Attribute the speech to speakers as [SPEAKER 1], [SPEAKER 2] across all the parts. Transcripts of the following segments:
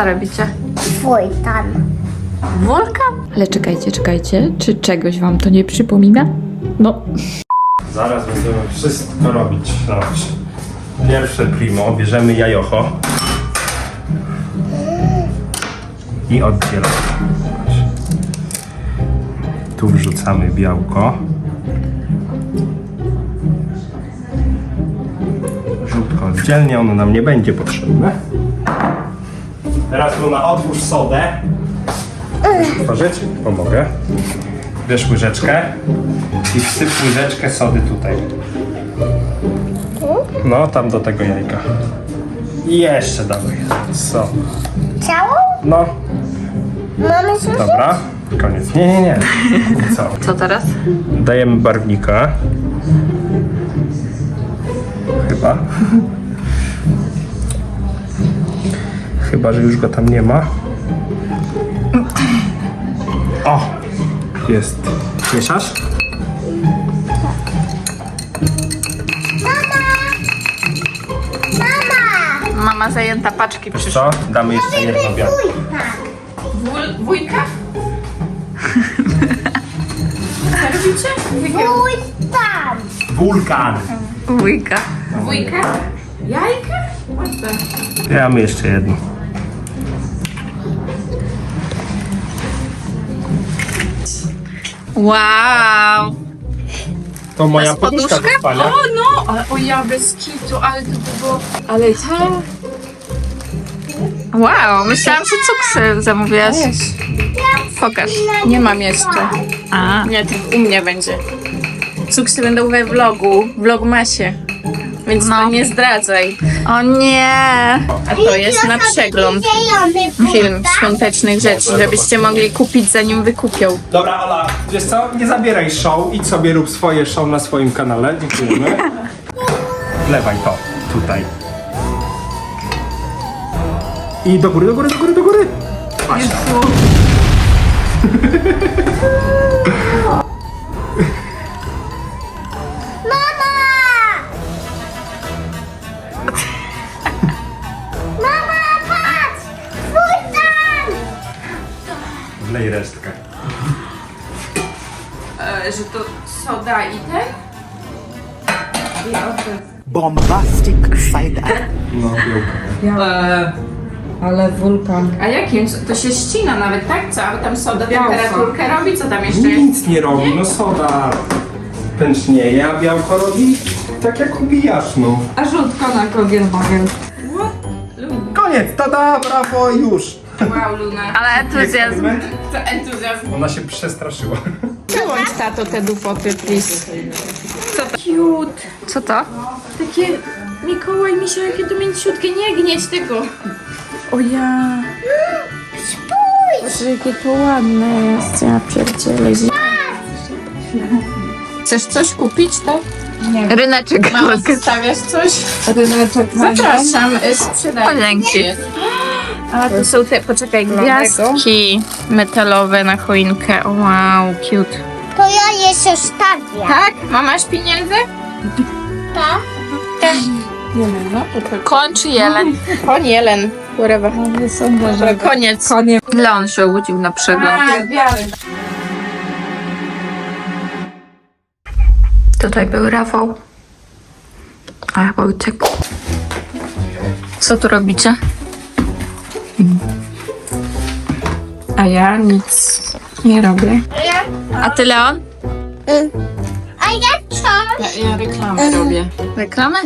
[SPEAKER 1] Co robicie?
[SPEAKER 2] Wojtan.
[SPEAKER 1] Wulkan? Ale czekajcie, czekajcie. Czy czegoś wam to nie przypomina? No,
[SPEAKER 3] Zaraz będziemy wszystko robić. Dobrze. Pierwsze primo, bierzemy jajocho i oddzielamy. Tu wrzucamy białko. Żółtko oddzielnie, ono nam nie będzie potrzebne. Teraz Luna otwórz sodę. Otworzyć? Pomogę. Bierz łyżeczkę i wsyp łyżeczkę sody tutaj. No, tam do tego jajka. I jeszcze dawaj. Co?
[SPEAKER 2] Ciało?
[SPEAKER 3] No,
[SPEAKER 2] Mamy coś?
[SPEAKER 3] dobra. Koniec. Nie, nie, nie. Co?
[SPEAKER 1] co teraz?
[SPEAKER 3] Dajemy barwnika. Chyba. Chyba, że już go tam nie ma. O! Jest. Mieszasz?
[SPEAKER 2] Mama!
[SPEAKER 1] Mama zajęta paczki
[SPEAKER 3] Wiesz
[SPEAKER 1] przyszła.
[SPEAKER 3] co? Damy jeszcze jedno białko.
[SPEAKER 2] Wujka.
[SPEAKER 1] Wul, wujka? Co robicie?
[SPEAKER 2] Wujtan.
[SPEAKER 3] Wulkan.
[SPEAKER 1] Wujka. Wujka? Jajka?
[SPEAKER 3] Damy jeszcze jedno.
[SPEAKER 1] Wow.
[SPEAKER 3] To moja
[SPEAKER 1] poduszka?
[SPEAKER 3] do spania.
[SPEAKER 4] O no, ale o ja bez kitu, ale to by było... Ale to...
[SPEAKER 1] Wow, myślałam, że cuksy zamówiłaś. Pokaż.
[SPEAKER 4] Nie mam jeszcze.
[SPEAKER 1] A,
[SPEAKER 4] Nie, to u mnie będzie. Cuksy będą we vlogu, vlogmasie. Więc
[SPEAKER 1] No.
[SPEAKER 4] to nie zdradzaj.
[SPEAKER 1] o nie.
[SPEAKER 4] A to jest na przegląd film świątecznych rzeczy, żebyście mogli kupić zanim wykupią.
[SPEAKER 3] Dobra, Ola, wiesz co? Nie zabieraj show, idź sobie rób swoje show na swoim kanale. Dziękujemy. Wlewaj to tutaj. I do góry, do góry, do góry, do góry. Masz.
[SPEAKER 4] i ten? I ocet.
[SPEAKER 5] bombastic side.
[SPEAKER 3] No, białko.
[SPEAKER 6] Ale wulkan.
[SPEAKER 4] A jakim? To się ścina nawet, tak? Co? A tam soda temperaturkę robi? Co tam jeszcze jest?
[SPEAKER 3] Nic nie robi, no soda pęcznieje, a białko robi tak jak ubijasz, no.
[SPEAKER 6] A żółtko na kogiel-mogel.
[SPEAKER 3] Koniec, tada, brawo, już.
[SPEAKER 4] Wow, Luna.
[SPEAKER 1] Ale entuzjazm.
[SPEAKER 4] To entuzjazm.
[SPEAKER 3] Ona się przestraszyła.
[SPEAKER 4] Przyłącz tato te dupoty, please. Cute.
[SPEAKER 1] Co to?
[SPEAKER 4] Takie Mikołaj, Misio, jakie to mięciutkie, nie gnieć tego. O ja. Boże, jakie to ładne jest, ja pierdzielę. Chcesz coś kupić, tak?
[SPEAKER 1] Ryneczek.
[SPEAKER 4] Mama, zostawiasz coś?
[SPEAKER 6] Ryneczek
[SPEAKER 4] Zapraszam, y, sprzedaj.
[SPEAKER 1] O, dzięki.
[SPEAKER 4] A to są te, poczekaj, gwiazdki metalowe na choinkę. O, wow, cute.
[SPEAKER 2] To ja jeszcze stawię.
[SPEAKER 4] Tak? Mama, masz pieniądze?
[SPEAKER 2] Tak?
[SPEAKER 1] Koń czy jeleń?
[SPEAKER 4] Koń, jelen, whatever.
[SPEAKER 6] Że
[SPEAKER 4] Koniec.
[SPEAKER 6] konie
[SPEAKER 1] Leon się obudził na przegląd. Tutaj był Rafał. A chyba uciekł. Co tu robicie?
[SPEAKER 4] A ja nic nie robię.
[SPEAKER 1] A ty, Leon?
[SPEAKER 2] A ja co?
[SPEAKER 4] Ja, ja reklamę robię.
[SPEAKER 1] Reklamę?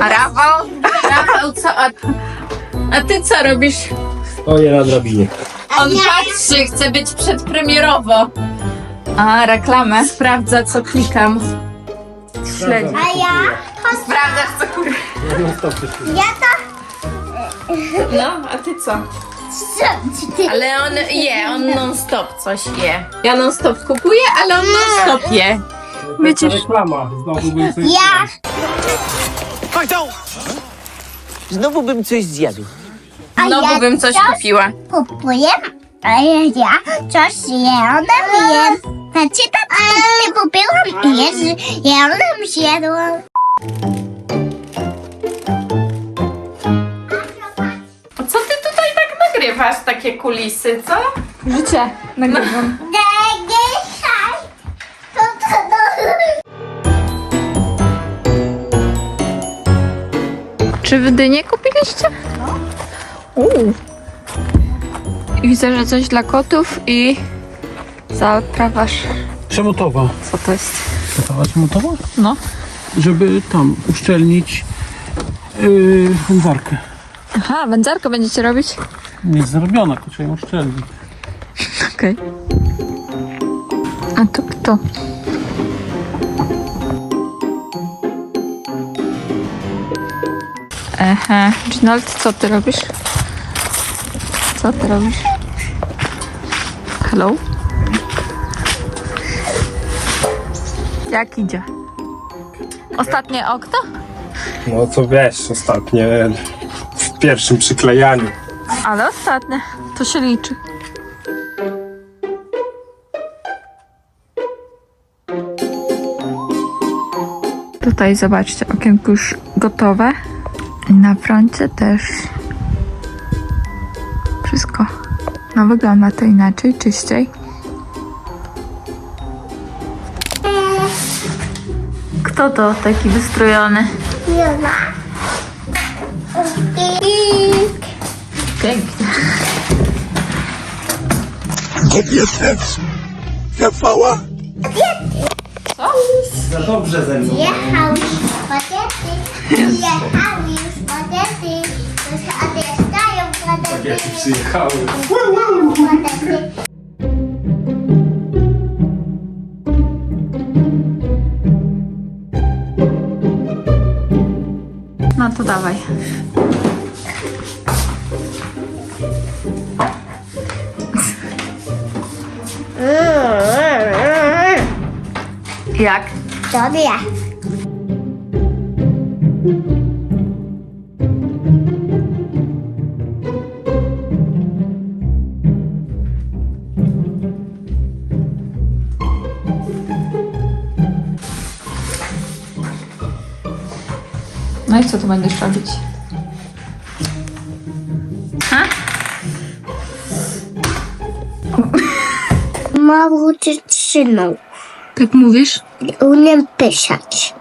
[SPEAKER 1] A Rafał?
[SPEAKER 4] Rafał, co? A, a ty co robisz?
[SPEAKER 3] Stoję na drabinie.
[SPEAKER 4] On patrzy, chce być przedpremierowo.
[SPEAKER 1] A, reklamę.
[SPEAKER 4] Sprawdza, co klikam. Śledzi.
[SPEAKER 2] A ja?
[SPEAKER 4] Sprawdzasz, co kupię.
[SPEAKER 2] Ja to...
[SPEAKER 4] No, a ty co?
[SPEAKER 2] Co? Czy ty...
[SPEAKER 4] Ale on je, on non-stop coś je. Ja non-stop kupuję, ale on non-stop je.
[SPEAKER 3] Wiecie, reklama. Znowu bym coś
[SPEAKER 2] Ja...
[SPEAKER 5] Znowu bym coś zjadł.
[SPEAKER 2] A
[SPEAKER 4] Znowu
[SPEAKER 2] ja
[SPEAKER 4] bym coś kupiła.
[SPEAKER 2] kupuję, a ja coś zjadłem, jem. Znaczy tak, ty kupiłam i jest, jadłem, zjadłam.
[SPEAKER 1] Nagrywasz takie kulisy, co?
[SPEAKER 6] Życie. Nagrywam.
[SPEAKER 2] To
[SPEAKER 1] Czy wy dynię kupiliście? No. Uuu. I widzę, że coś dla kotów i zaprawasz.
[SPEAKER 7] Przemotowa.
[SPEAKER 1] Co to jest?
[SPEAKER 7] Gotowa przemotowa?
[SPEAKER 1] No.
[SPEAKER 7] Żeby tam uszczelnić yy, wędzarkę.
[SPEAKER 1] Aha, wędzarkę będziecie robić?
[SPEAKER 7] Nie jest zrobiona, trzeba ją.
[SPEAKER 1] Okej. A to kto? Ehe, Ginold, co ty robisz? Co ty robisz? Hello? Jak idzie? Ostatnie okno?
[SPEAKER 3] No co wiesz, ostatnie pierwszym przyklejaniu.
[SPEAKER 1] Ale ostatnie. To się liczy. Tutaj zobaczcie, okienko już gotowe. I na froncie też wszystko. No wygląda to inaczej, czyściej. Kto to taki wystrojony?
[SPEAKER 2] I
[SPEAKER 1] Pięknie.
[SPEAKER 3] Za dobrze ze mną.
[SPEAKER 2] jechał już kobiety. Jechał już kobiety. Już odjeżdżają kobiety.
[SPEAKER 3] Kobiety przyjechały.
[SPEAKER 2] Kobiety.
[SPEAKER 1] No to dawaj. Jak?
[SPEAKER 2] Dobrze.
[SPEAKER 1] No i co tu będziesz robić?
[SPEAKER 2] Małą dziewczyną.
[SPEAKER 1] Tak mówisz?
[SPEAKER 2] Umiem pisać.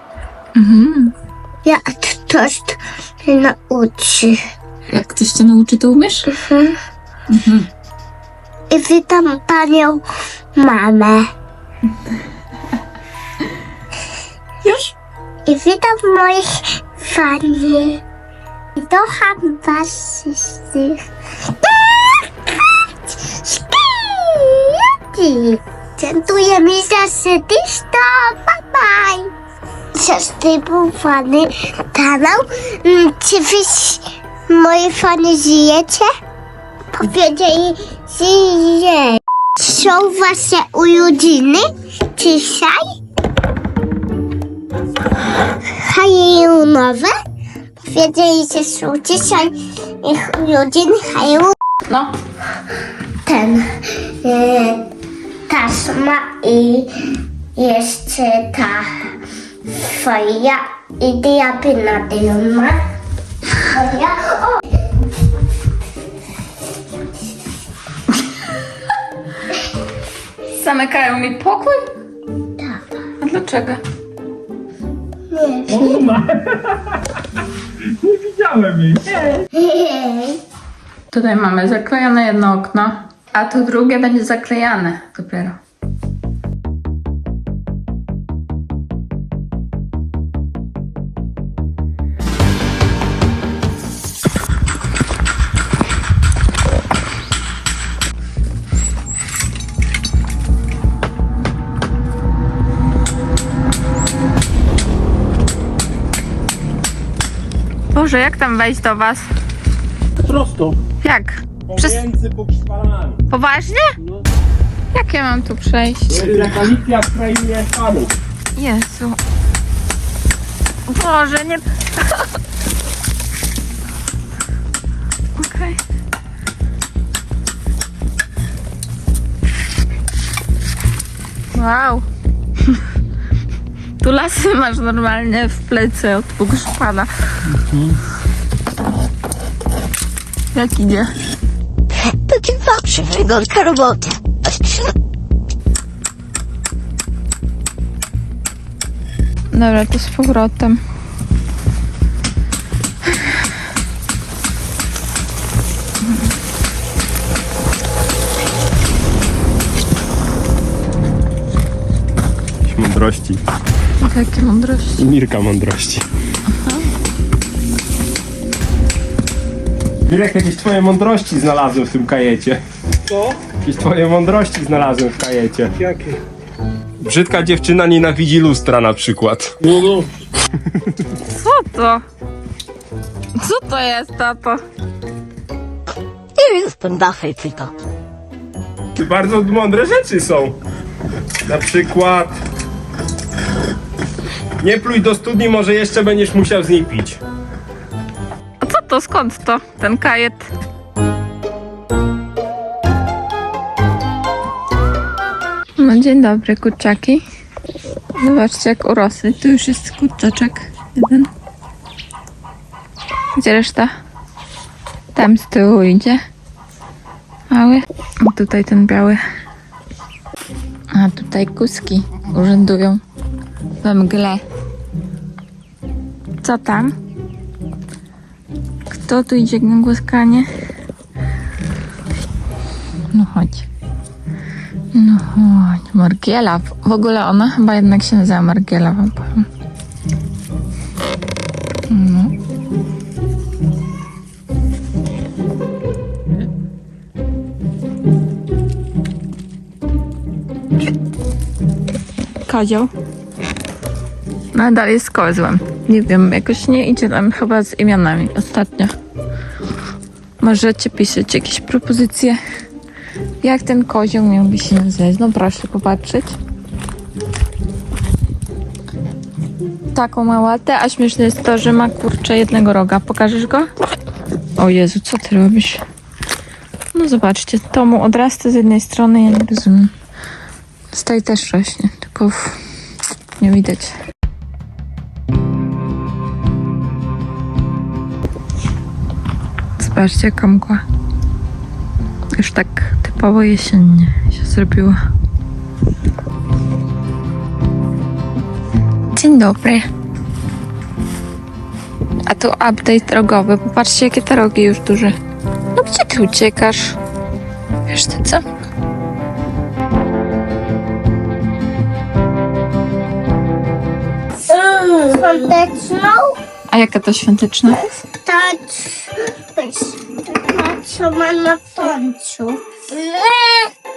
[SPEAKER 2] Ja ktoś się nauczy.
[SPEAKER 1] Jak ktoś cię nauczy, to umiesz?
[SPEAKER 2] I witam panią mamę. Już? I witam moich fani. I kocham was wszystkich. Dziękuję mi za serduszko. Zasubskrybowany kanał. Mm, Czy wy moi fani żyjecie? Powiedzieli, że nie. Są wasze urodziny dzisiaj? Hajunowe? Powiedzieli, że są dzisiaj ich urodziny haju.
[SPEAKER 1] No.
[SPEAKER 2] Ten e, taśma i jeszcze ta folia i diapy na dyma. Folia. O!
[SPEAKER 1] Zamykają mi pokój?
[SPEAKER 2] Tak.
[SPEAKER 1] A dlaczego?
[SPEAKER 2] Nie wiem.
[SPEAKER 3] Nie widziałem jej.
[SPEAKER 1] Tutaj mamy zaklejone jedno okno, a to drugie będzie zaklejane dopiero. Boże, jak tam wejść do was?
[SPEAKER 7] Prosto.
[SPEAKER 1] Jak? Przez...
[SPEAKER 3] Pomiędzy pokrwalami.
[SPEAKER 1] Poważnie?
[SPEAKER 7] No.
[SPEAKER 1] Jak ja mam tu przejść?
[SPEAKER 3] To jest jak Alicja w krainie fanów.
[SPEAKER 1] Jezu. Boże, nie... Okej. Wow. Tu lasy masz normalnie w plecy od Bugoszpana. Jak idzie?
[SPEAKER 2] ci fałszywego robotę.
[SPEAKER 1] Dobra, to z powrotem.
[SPEAKER 3] Mądrości.
[SPEAKER 1] Jakie mądrości.
[SPEAKER 3] Mirka mądrości. Mirek, jakieś twoje mądrości znalazłem w tym kajecie.
[SPEAKER 8] Co?
[SPEAKER 3] Jakieś twoje mądrości znalazłem w kajecie.
[SPEAKER 8] Jakie?
[SPEAKER 3] Brzydka dziewczyna nienawidzi lustra na przykład.
[SPEAKER 8] No, no.
[SPEAKER 1] Co to? Co to jest, tato?
[SPEAKER 2] Nie jest pan dafej tylko.
[SPEAKER 3] Bardzo mądre rzeczy są. Na przykład... Nie pluj do studni, może jeszcze będziesz musiał z niej pić.
[SPEAKER 1] A co to? Skąd to? Ten kajet? No dzień dobry, kurczaki. Zobaczcie jak urosły. Tu już jest kurczaczek. Jeden. Gdzie reszta? Tam z tyłu idzie. Mały. A tutaj ten biały. A tutaj kuski urzędują we mgle. Co tam? Kto tu idzie na głaskanie? No chodź. No chodź. Margiela. W ogóle ona chyba jednak się nazywa Margiela, wam powiem. No. Nadal jest kozłem. Nie wiem, jakoś nie idzie nam chyba z imionami ostatnio. Możecie pisać jakieś propozycje, jak ten kozioł miałby się nazywać. No proszę popatrzeć. Taką ma łatę, a śmieszne jest to, że ma kurczę jednego roga. Pokażesz go? O Jezu, co ty robisz? No zobaczcie, to mu odrasta z jednej strony, ja nie rozumiem. Z tej też rośnie, tylko w... nie widać. Zobaczcie, jaka mgła. Już tak typowo jesiennie się zrobiła. Dzień dobry. A tu update drogowy. Popatrzcie, jakie te rogi już duże. No gdzie ty uciekasz? Wiesz ty co?
[SPEAKER 2] Świąteczną?
[SPEAKER 1] A jaka to świąteczna?
[SPEAKER 2] Ta, ta, co ma na końcu.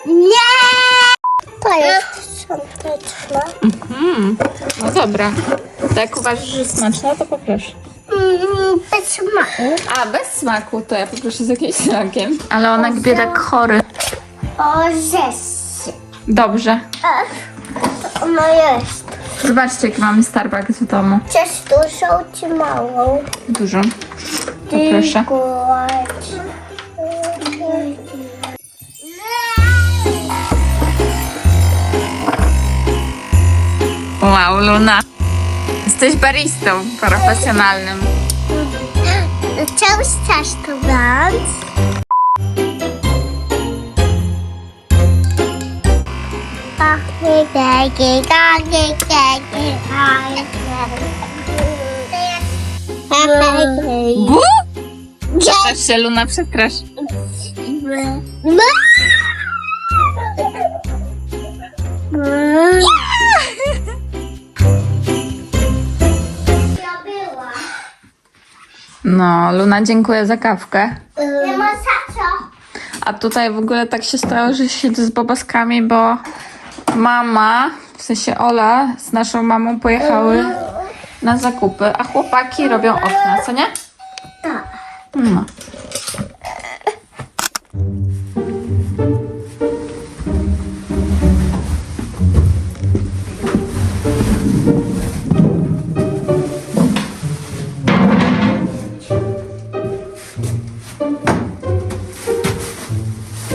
[SPEAKER 2] Nie! To jest świąteczna.
[SPEAKER 1] No dobra. Tak uważasz, że smaczna, to poproszę.
[SPEAKER 2] Mm, Bez smaku.
[SPEAKER 1] A, bez smaku, to ja poproszę z jakimś smakiem. Ale on jak biedak chory.
[SPEAKER 2] O, zes.
[SPEAKER 1] Dobrze.
[SPEAKER 2] Ono jest.
[SPEAKER 1] Zobaczcie, jaki mamy Starbucks w domu.
[SPEAKER 2] Chcesz dużą czy małą?
[SPEAKER 1] Dużo. Poproszę.
[SPEAKER 2] Dziękuję.
[SPEAKER 1] Wow, Luna. Jesteś baristą profesjonalnym.
[SPEAKER 2] Czemu chcesz to dać?
[SPEAKER 1] Bu? Też się Luna przestrasz. No, Luna, dziękuję za kawkę.
[SPEAKER 2] Nie ma za co.
[SPEAKER 1] A tutaj w ogóle tak się stało, że siedzę z bobaskami, bo mama, w sensie Ola z naszą mamą pojechały na zakupy, a chłopaki robią okna, co nie?
[SPEAKER 2] Tak.
[SPEAKER 1] No.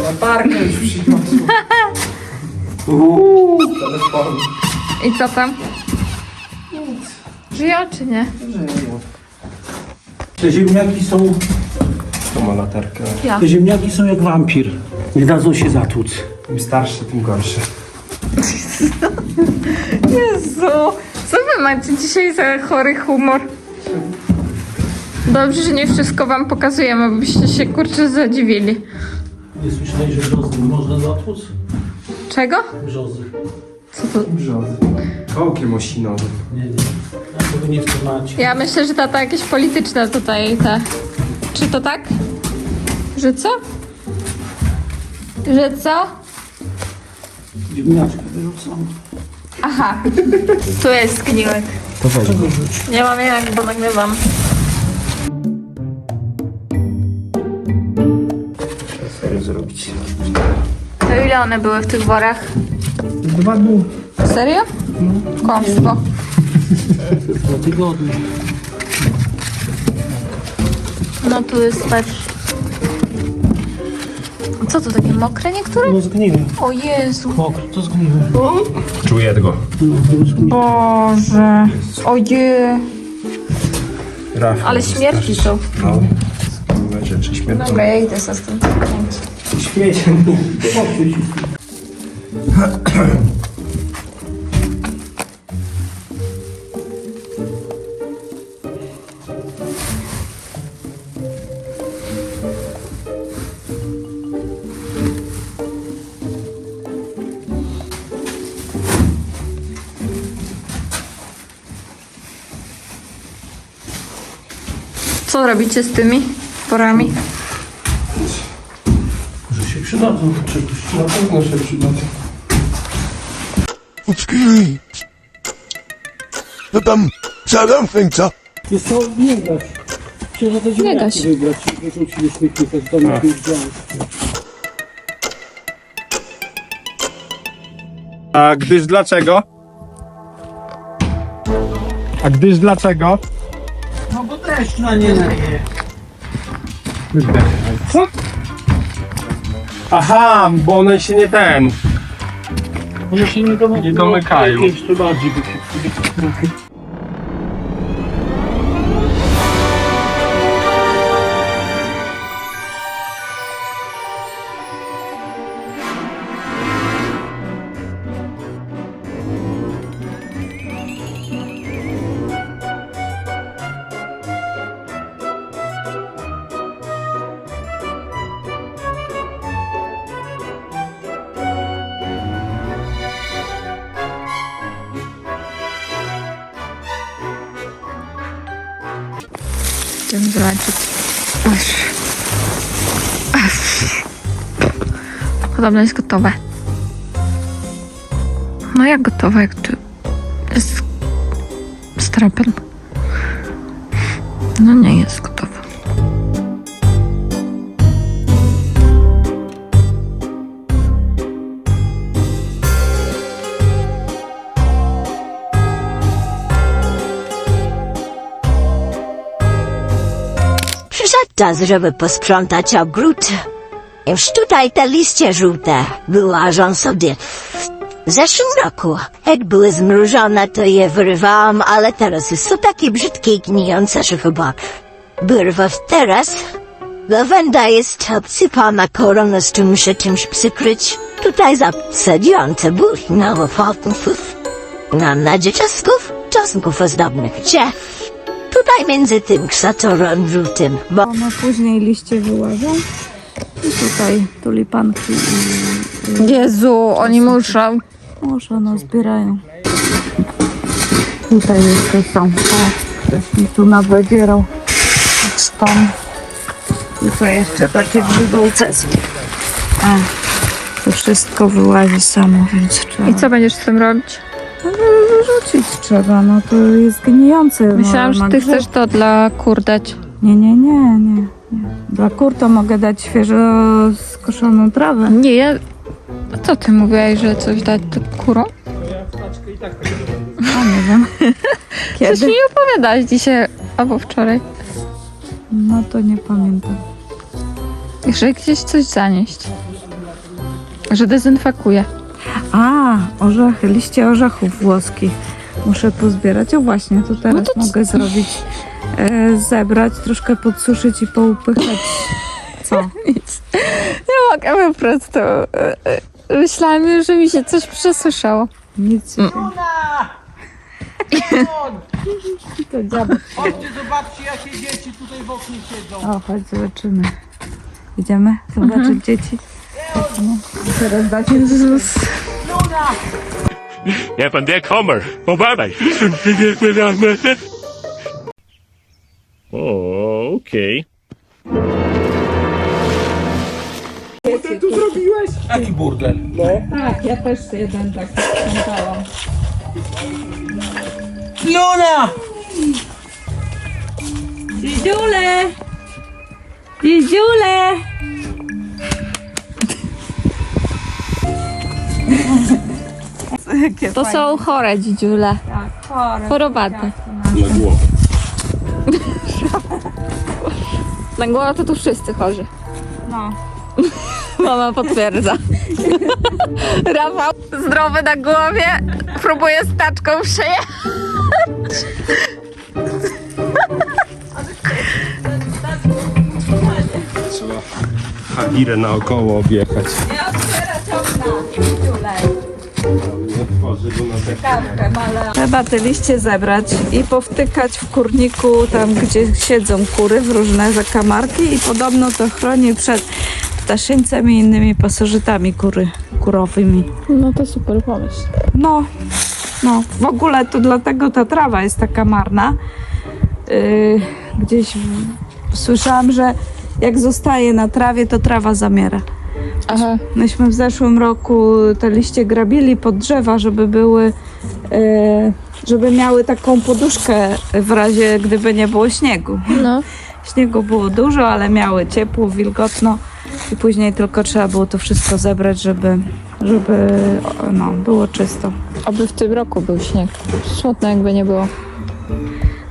[SPEAKER 8] Latarkę już przyniosłem.
[SPEAKER 1] I co tam? Żyją czy nie?
[SPEAKER 8] Te ziemniaki są
[SPEAKER 3] To ma latarkę.
[SPEAKER 7] Te ziemniaki są jak wampir. Nie dadzą się zatłuc.
[SPEAKER 3] Im starszy, tym gorszy.
[SPEAKER 1] Jezu, co wy macie dzisiaj za chory humor? Dobrze, że nie wszystko wam pokazujemy, bo byście się kurczę zadziwili.
[SPEAKER 7] Nie słyszałeś, że brzozy można zatłuc?
[SPEAKER 1] Czego?
[SPEAKER 7] Brzozy.
[SPEAKER 1] Co to?
[SPEAKER 3] Brzozy. Kołkiem osinowym.
[SPEAKER 7] Nie, nie. A to wy nie w temacie.
[SPEAKER 1] Ja myślę, że tata jakieś polityczne tutaj te. Czy to tak? Że co? Że co?
[SPEAKER 7] Ziemniaczka wyrzucam.
[SPEAKER 1] Aha. Tu jest zgniłek.
[SPEAKER 3] To weź.
[SPEAKER 1] Nie mam jak, bo nagrywam.
[SPEAKER 3] Serio zrobić.
[SPEAKER 1] To ile one były w tych worach?
[SPEAKER 3] Dwa dni.
[SPEAKER 1] Serio? Kłamstwo.
[SPEAKER 7] Po tygodniu.
[SPEAKER 1] No tu jest patrz. Co to takie mokre niektóre?
[SPEAKER 7] No zgniłe.
[SPEAKER 1] O Jezu.
[SPEAKER 7] Mokre, to zgniłe.
[SPEAKER 3] Czuję go.
[SPEAKER 7] To zgniłe.
[SPEAKER 1] Boże. Ojej.
[SPEAKER 3] Rafał
[SPEAKER 1] Ale śmierci są.
[SPEAKER 3] No. Rzeczy śmierdzą.
[SPEAKER 1] Dobra, ja idę za. Co robicie z tymi porami?
[SPEAKER 7] Może się przydadzą do czegoś.
[SPEAKER 3] Na pewno się przydadzą.
[SPEAKER 9] No tam, co tam chęca?
[SPEAKER 7] Jest to nie gaś. Chciałem. Wyrzucili śmietnika z domu. nie widziałem.
[SPEAKER 3] A gdyż dlaczego? A gdyż dlaczego?
[SPEAKER 7] No deszcz na nie leje.
[SPEAKER 3] Co? Aha, bo one się nie ten.
[SPEAKER 7] One się nie domykają.
[SPEAKER 3] Nie domykają.
[SPEAKER 7] Jeszcze bardziej by się
[SPEAKER 1] Podobno jest gotowe. No jak gotowe, jak tu jest strapem. No nie jest gotowe.
[SPEAKER 10] Przyszedł czas, żeby posprzątać ogród. Już tutaj te liście żółte wyłażą sobie. W zeszłym roku, jak były zmrużone, to je wyrywałam, ale teraz są takie brzydkie i gnijące, że chyba teraz. Lawenda jest obsypana koroną, z czym muszę czymś przykryć. Tutaj zasadziłam cebuli na łopatów, na nadzie czosnków, czosnków ozdobnych drzew. Tutaj między tym krzaczorem żółtym, bo
[SPEAKER 6] później liście wyłażą. I tutaj tulipanki i
[SPEAKER 1] Jezu, oni muszą.
[SPEAKER 6] może no zbierają. Tutaj jeszcze są. O, ktoś mi tu nawybierał. Stąd. Tutaj jeszcze takie grzybolce. A, to wszystko wyłazi samo, więc trzeba
[SPEAKER 1] I co będziesz z tym robić?
[SPEAKER 6] No, wyrzucić trzeba, no to jest gnijące.
[SPEAKER 1] Myślałam,
[SPEAKER 6] no,
[SPEAKER 1] że ty chcesz to dla kur dać.
[SPEAKER 6] Nie, nie, nie, nie. Dla kur to mogę dać świeżo skoszoną trawę.
[SPEAKER 1] Nie, ja... A co ty mówiłaś, że coś dać kurom?
[SPEAKER 6] A nie wiem.
[SPEAKER 1] Coś
[SPEAKER 6] Kiedy?
[SPEAKER 1] mi opowiadałaś dzisiaj albo wczoraj.
[SPEAKER 6] No to nie pamiętam.
[SPEAKER 1] Że gdzieś coś zanieść. Że dezynfekuje.
[SPEAKER 6] A, orzechy, liście orzechów włoskich. Muszę pozbierać. O właśnie, to teraz
[SPEAKER 1] No to c-
[SPEAKER 6] mogę zrobić. E, zebrać, troszkę podsuszyć i poupychać
[SPEAKER 1] Nic. Nie mogę po prostu. e, e, Myślałam że mi się coś przesłyszało.
[SPEAKER 6] Nic się To dziadek.
[SPEAKER 7] Chodźcie, zobaczcie, jakie dzieci tutaj w oknie siedzą.
[SPEAKER 6] O, chodź, zobaczymy. Idziemy zobaczyć dzieci. Teraz dacie Jezus.
[SPEAKER 9] Ja van der kommer. Bye O, okej.
[SPEAKER 7] Jaki burdel?
[SPEAKER 6] Tak, ja też jeden tak sprzątałam.
[SPEAKER 7] Luna!
[SPEAKER 6] Dzidziule! Dzidziule!
[SPEAKER 1] To są chore dzidziule.
[SPEAKER 6] Tak, chore.
[SPEAKER 1] Chorowate.
[SPEAKER 9] Na głowę.
[SPEAKER 1] Na głowę to tu wszyscy chorzy.
[SPEAKER 6] No.
[SPEAKER 1] Mama potwierdza. Rafał zdrowy na głowie, próbuje staczką przejechać.
[SPEAKER 3] Trzeba Habirę naokoło objechać.
[SPEAKER 6] Trzeba te liście zebrać i powtykać w kurniku, tam gdzie siedzą kury, w różne zakamarki i podobno to chroni przed ptaszyńcem i innymi pasożytami kury, kurowymi.
[SPEAKER 1] No to super pomysł.
[SPEAKER 6] No, no, w ogóle to dlatego ta trawa jest taka marna. Yy, gdzieś w, słyszałam, że jak zostaje na trawie, to trawa zamiera.
[SPEAKER 1] Aha.
[SPEAKER 6] Myśmy w zeszłym roku te liście grabili pod drzewa, żeby były, yy, żeby miały taką poduszkę w razie gdyby nie było śniegu.
[SPEAKER 1] No.
[SPEAKER 6] Śniegu było dużo, ale miały ciepło, wilgotno i później tylko trzeba było to wszystko zebrać, żeby, żeby no, było czysto.
[SPEAKER 1] Oby w tym roku był śnieg. Smutno jakby nie było.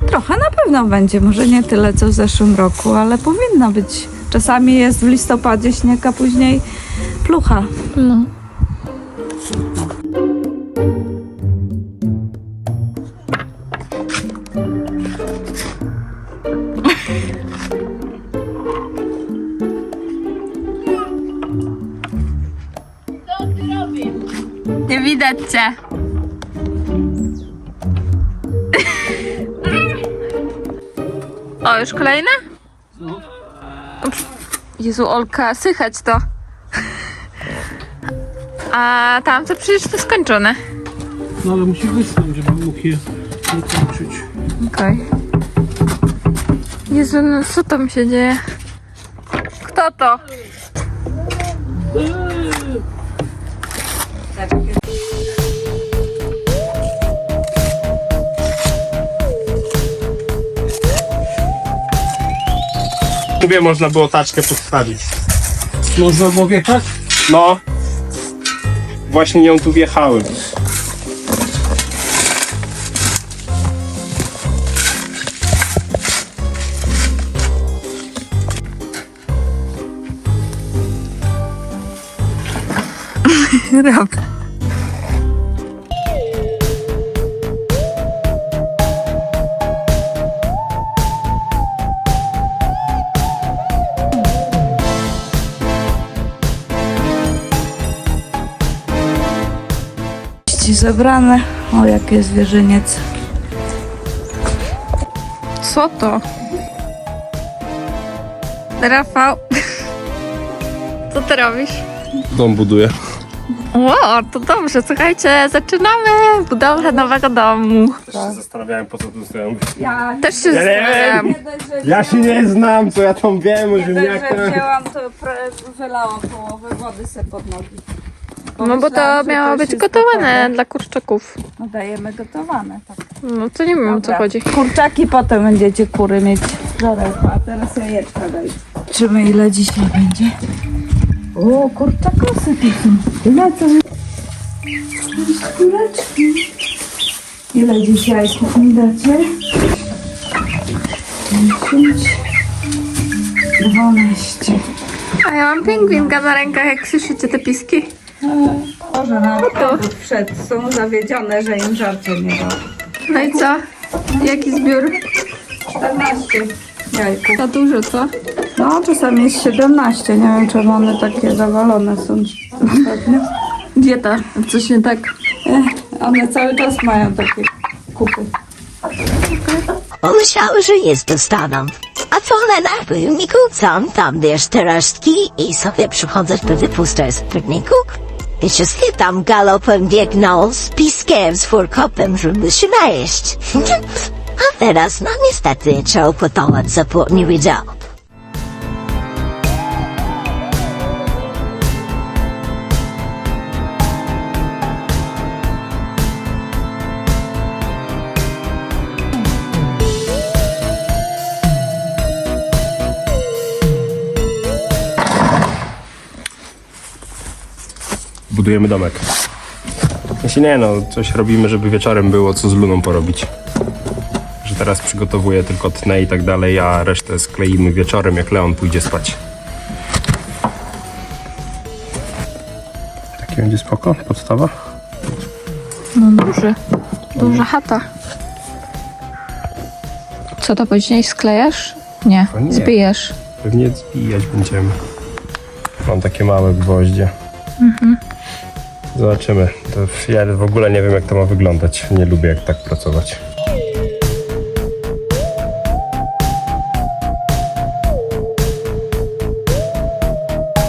[SPEAKER 6] Trochę na pewno będzie, może nie tyle co w zeszłym roku, ale powinno być. Czasami jest w listopadzie śnieg, a później plucha.
[SPEAKER 1] No. Nie widać cię. O, już kolejne? Jezu, Olka, sychać to. A tam to przecież to skończone.
[SPEAKER 7] No ale musi wysnąć, żeby mógł je dokończyć.
[SPEAKER 1] Okej. Jezu, no co tam się dzieje? Kto to?
[SPEAKER 3] Mówię, można było taczkę podstawić.
[SPEAKER 7] Można było wjechać?
[SPEAKER 3] No. Właśnie nią tu wjechałem.
[SPEAKER 1] Dobra.
[SPEAKER 6] Zebrane. O, jakie zwierzyniec.
[SPEAKER 1] Co to? Rafał. Co ty robisz?
[SPEAKER 3] Dom buduję.
[SPEAKER 1] O, to dobrze, słuchajcie, zaczynamy budowę nowego domu.
[SPEAKER 3] Też się zastanawiałem, po co tu stoją.
[SPEAKER 1] Też się
[SPEAKER 3] Ja nie
[SPEAKER 1] zastanawiam.
[SPEAKER 3] Ja się nie znam, co ja tam wiem o ziemniakach.
[SPEAKER 6] wzięłam, to wylałam połowę wody se pod nogi.
[SPEAKER 1] No bo to miało być gotowane dla kurczaków.
[SPEAKER 6] No dajemy gotowane, tak.
[SPEAKER 1] No to nie wiem o co
[SPEAKER 6] Dobra.
[SPEAKER 1] chodzi.
[SPEAKER 6] Kurczaki potem będziecie kury mieć żarełka, a teraz jajeczka daj. Zobaczymy ile dzisiaj będzie. O, kurczakosy tu są. Ile to Kureczki. Ile dzisiaj mi dacie? 10, 12.
[SPEAKER 1] A ja mam pingwinka na rękach, jak słyszycie te piski.
[SPEAKER 6] Może na to przed są zawiedzione, że im żarcia nie da.
[SPEAKER 1] No i co? Jaki zbiór?
[SPEAKER 6] 14. jajków.
[SPEAKER 1] Za dużo, co?
[SPEAKER 6] No, czasami jest 17. Nie wiem, czemu one takie zawalone są ostatnio.
[SPEAKER 1] Dieta, coś nie tak.
[SPEAKER 6] Eh, one cały czas mają takie kupy.
[SPEAKER 10] Pomyślały, że jest dostaną. A co one nabył? Mi kłócą tam wiesz te resztki i sobie przychodzę do wypuszczać z pewniku. I się tam galopem biegnął z piskiem, z furkopem, żeby się najeść. A teraz, no niestety, trzeba potować za nie wiedział.
[SPEAKER 3] Budujemy domek. Jeśli nie, no coś robimy, żeby wieczorem było co z Luną porobić. Że teraz przygotowuję tylko tnę i tak dalej, a resztę skleimy wieczorem, jak Leon pójdzie spać. Taki będzie spoko, podstawa.
[SPEAKER 1] No duży. Duża chata. Co to później sklejasz? Nie,
[SPEAKER 3] O nie.
[SPEAKER 1] zbijesz.
[SPEAKER 3] Pewnie zbijać będziemy. Mam takie małe gwoździe. Zobaczymy. To ja w ogóle nie wiem jak to ma wyglądać. Nie lubię jak tak pracować.